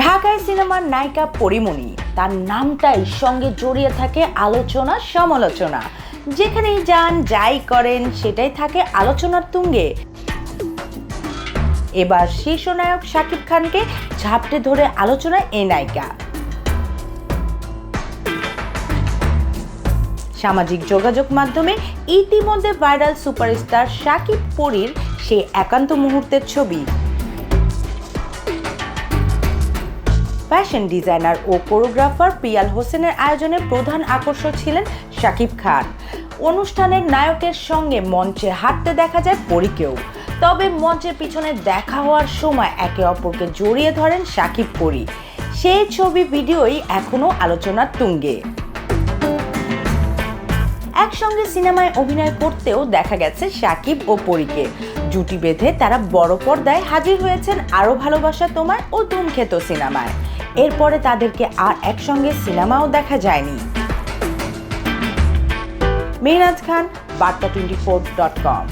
ঢাকায় সিনেমার নায়িকা পরিমণি। তার নামটাই সঙ্গে জড়িয়ে থাকে আলোচনা সমালোচনা। যেখানেই যান, যাই করেন, সেটাই থাকে আলোচনার তুঙ্গে। এবার শীর্ষ নায়ক শাকিব খানকে ঝাপটে ধরে আলোচনা এ নায়িকা। সামাজিক যোগাযোগ মাধ্যমে ইতিমধ্যে ভাইরাল সুপারস্টার শাকিব পরীর সে একান্ত মুহূর্তের ছবি। ফ্যাশন ডিজাইনার ও কোরিওগ্রাফার পিয়াল হোসেনের আয়োজনে প্রধান আকর্ষণ ছিলেন শাকিব খান। অনুষ্ঠানের নায়কের সঙ্গে মঞ্চে হাঁটতে দেখা যায় পরীকেও। তবে মঞ্চের পিছনে দেখা হওয়ার সময় একে অপরকে জড়িয়ে ধরেন শাকিব পরী সেই ছবি, ভিডিওই এখনও আলোচনার তুঙ্গে। একসঙ্গে সিনেমায় অভিনয় করতেও দেখা গেছে সাকিব ও পরীকে। জুটি বেঁধে তারা বড় পর্দায় হাজির হয়েছেন আরও ভালোবাসা তোমার ও ধূমক্ষেত সিনেমায়। এরপরে তাদেরকে আর একসঙ্গে সিনেমাও দেখা যায়নি। মেহনাজ খান, বার্তা টোয়েন্টি ফোর ডট কম